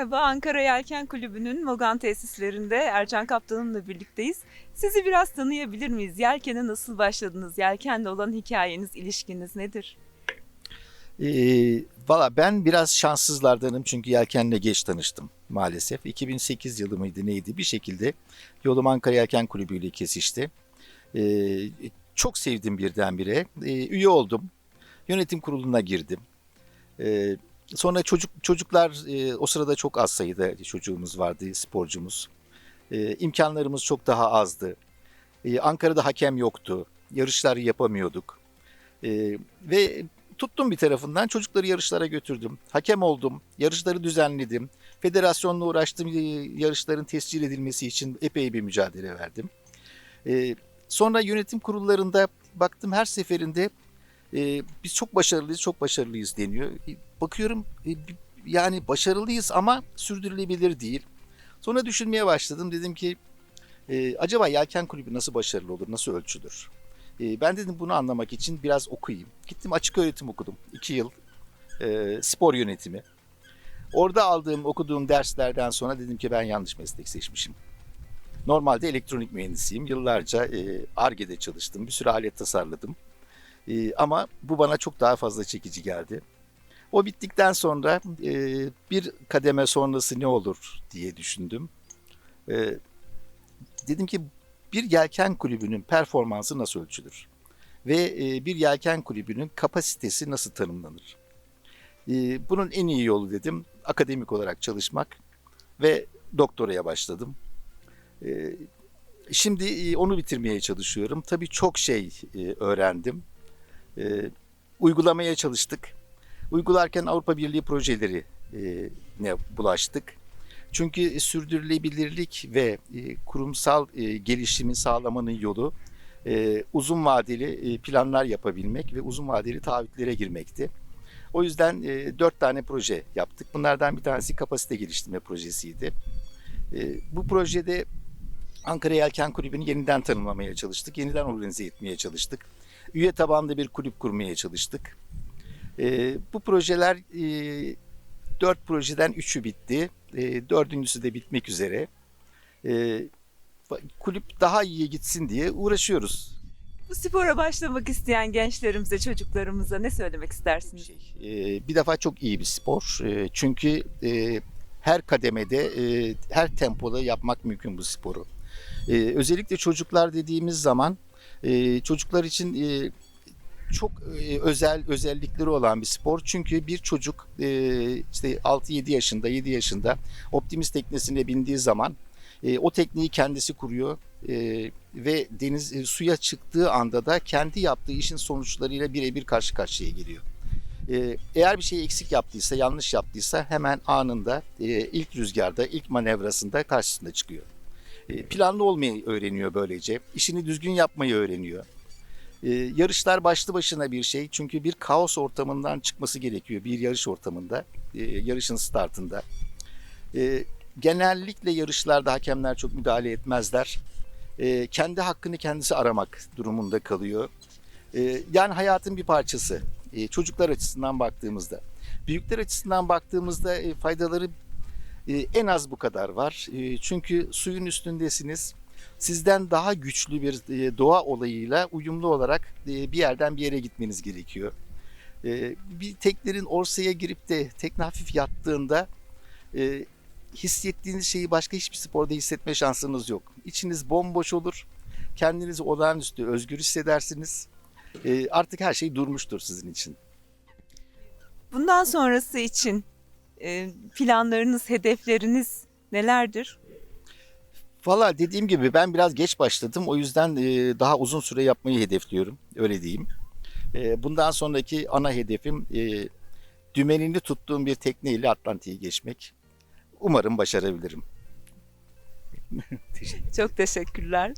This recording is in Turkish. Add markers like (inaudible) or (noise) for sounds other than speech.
Merhaba, Ankara Yelken Kulübü'nün Mogan tesislerinde Ercan Kaptan'ımla birlikteyiz. Sizi biraz tanıyabilir miyiz? Yelkene nasıl başladınız? Yelkenle olan hikayeniz, ilişkiniz nedir? Ee, Valla ben biraz şanssızlardanım çünkü yelkenle geç tanıştım maalesef. 2008 yılı mıydı neydi bir şekilde yolum Ankara Yelken Kulübü ile kesişti. Ee, çok sevdim birdenbire. Ee, üye oldum. Yönetim kuruluna girdim. Ee, sonra çocuk çocuklar e, o sırada çok az sayıda çocuğumuz vardı, sporcumuz. Ee, imkanlarımız çok daha azdı. Ee, Ankara'da hakem yoktu. Yarışlar yapamıyorduk. Ee, ve tuttum bir tarafından çocukları yarışlara götürdüm. Hakem oldum, yarışları düzenledim. Federasyonla uğraştım, e, yarışların tescil edilmesi için epey bir mücadele verdim. Ee, sonra yönetim kurullarında baktım her seferinde e, biz çok başarılıyız, çok başarılıyız deniyor. E, bakıyorum e, yani başarılıyız ama sürdürülebilir değil. Sonra düşünmeye başladım. Dedim ki e, acaba Yelken Kulübü nasıl başarılı olur, nasıl ölçülür? E, ben dedim bunu anlamak için biraz okuyayım. Gittim açık öğretim okudum. iki yıl e, spor yönetimi. Orada aldığım, okuduğum derslerden sonra dedim ki ben yanlış meslek seçmişim. Normalde elektronik mühendisiyim. Yıllarca e, ARGE'de çalıştım. Bir sürü alet tasarladım. E, ama bu bana çok daha fazla çekici geldi. O bittikten sonra e, bir kademe sonrası ne olur diye düşündüm. E, dedim ki bir yelken kulübünün performansı nasıl ölçülür? Ve e, bir yelken kulübünün kapasitesi nasıl tanımlanır? E, bunun en iyi yolu dedim akademik olarak çalışmak ve doktoraya başladım. E, şimdi onu bitirmeye çalışıyorum. Tabii çok şey e, öğrendim. E, uygulamaya çalıştık. Uygularken Avrupa Birliği projeleri e, ne bulaştık. Çünkü sürdürülebilirlik ve e, kurumsal e, gelişimi sağlamanın yolu uzun vadeli planlar yapabilmek ve uzun vadeli taahhütlere girmekti. O yüzden dört tane proje yaptık. Bunlardan bir tanesi kapasite geliştirme projesiydi. Bu projede Ankara Yelken Kulübü'nü yeniden tanımlamaya çalıştık, yeniden organize etmeye çalıştık. Üye tabanlı bir kulüp kurmaya çalıştık. E, bu projeler e, dört projeden üçü bitti. E, dördüncüsü de bitmek üzere. E, kulüp daha iyiye gitsin diye uğraşıyoruz. Bu spora başlamak isteyen gençlerimize, çocuklarımıza ne söylemek istersiniz? Şey, e, bir defa çok iyi bir spor. E, çünkü e, her kademede, e, her tempoda yapmak mümkün bu sporu. E, özellikle çocuklar dediğimiz zaman e, çocuklar için e, çok e, özel özellikleri olan bir spor. Çünkü bir çocuk e, işte 6-7 yaşında, 7 yaşında optimist teknesine bindiği zaman e, o tekneyi kendisi kuruyor e, ve deniz e, suya çıktığı anda da kendi yaptığı işin sonuçlarıyla birebir karşı karşıya geliyor. E, eğer bir şey eksik yaptıysa, yanlış yaptıysa hemen anında e, ilk rüzgarda, ilk manevrasında karşısında çıkıyor. E, planlı olmayı öğreniyor böylece. İşini düzgün yapmayı öğreniyor. E, yarışlar başlı başına bir şey çünkü bir kaos ortamından çıkması gerekiyor bir yarış ortamında, e, yarışın startında. Genellikle yarışlarda hakemler çok müdahale etmezler. Kendi hakkını kendisi aramak durumunda kalıyor. Yani hayatın bir parçası. Çocuklar açısından baktığımızda. Büyükler açısından baktığımızda faydaları en az bu kadar var. E, çünkü suyun üstündesiniz. Sizden daha güçlü bir e, doğa olayıyla uyumlu olarak e, bir yerden bir yere gitmeniz gerekiyor. E, bir teknenin orsaya girip de tekne hafif yattığında e, hissettiğiniz şeyi başka hiçbir sporda hissetme şansınız yok. İçiniz bomboş olur. Kendinizi olağanüstü özgür hissedersiniz. Artık her şey durmuştur sizin için. Bundan sonrası için planlarınız, hedefleriniz nelerdir? Valla dediğim gibi ben biraz geç başladım. O yüzden e, daha uzun süre yapmayı hedefliyorum. Öyle diyeyim. E, bundan sonraki ana hedefim e, dümenini tuttuğum bir tekneyle Atlantik'i geçmek. Umarım başarabilirim. (laughs) Çok teşekkürler.